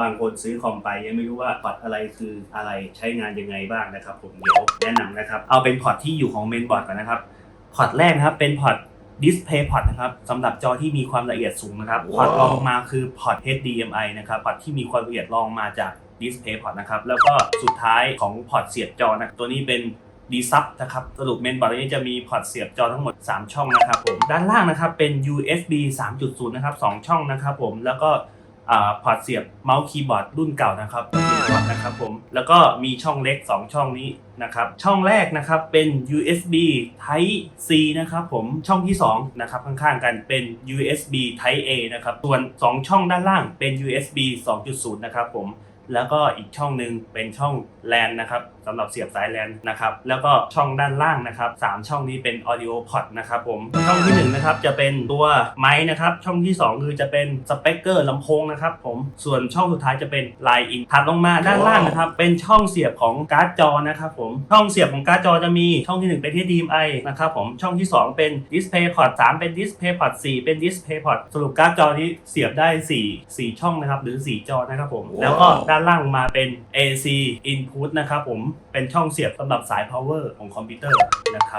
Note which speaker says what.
Speaker 1: บางคนซื้อคอมไปยังไม่รู้ว่าพอร์ตอะไรคืออะไรใช้งานยังไงบ้างนะครับ ผมเดี๋ยวแนะนำนะครับเอาเป็นพอร์ตที่อยู่ของเมนบอร์ดก่อนนะครับพอร์ตแรกนะครับเป็นพอร์ต Display Port นะครับสำหรับจอที่มีความละเอียดสูงนะครับพอร์ตรองลงมาคือพอร์ต HDMI นะครับพอร์ตที่มีความละเอียดรองมาจาก Display Port นะครับแล้วก็สุดท้ายของพอร์ตเสียบจอนะตัวนี้เป็น d s u b นะครับสรุปเมนบอร์ดตัวนี้จะมีพอร์ตเสียบจอทั้งหมด 3 ช่องนะครับผมด้านล่างนะครับเป็น USB 3.0 นะครับ 2 ช่องนะครับผมแล้วก็อ่า พอร์ตเสียบเมาส์คีย์บอร์ดรุ่นเก่านะครับพอร์ตนะครับผมแล้วก็มีช่องเล็ก 2 ช่องนี้นะครับช่องแรกนะครับเป็น USB Type C นะครับผมช่องที่2นะครับข้างๆกันเป็น USB Type A นะครับส่วน 2 ช่องด้านล่างเป็น USB 2.0 นะครับผม แล้วก็อีกช่องหนึ่งเป็นช่อง LAN นะครับสำหรับเสียบสาย LAN นะครับแล้วก็ช่องด้านล่างนะครับสามช่องนี้เป็น audio port นะครับผมช่องที่หนึ่งนะครับจะเป็นตัวไมค์นะครับช่องที่สองคือจะเป็นสเปกเกอร์ลำโพงนะครับผมส่วนช่องสุดท้ายจะเป็น Line in ถัดลงมาด้านล่างนะครับเป็นช่องเสียบของการ์ดจอนะครับผมช่องเสียบของการ์ดจอจะมีช่องที่หนึ่งเป็น HDMI นะครับผมช่องที่สองเป็น Display Port 3 เป็น Display Port 4 เป็น Display Port สรุปการ์ดจอที่เสียบได้ 4 4 ช่องนะครับหรือ 4 จอนะครับผมแล้วก็ด้านานล่างลงมาเป็น AC input นะครับผมเป็นช่องเสียบสำหรับสาย power ของคอมพิวเตอร์นะครับ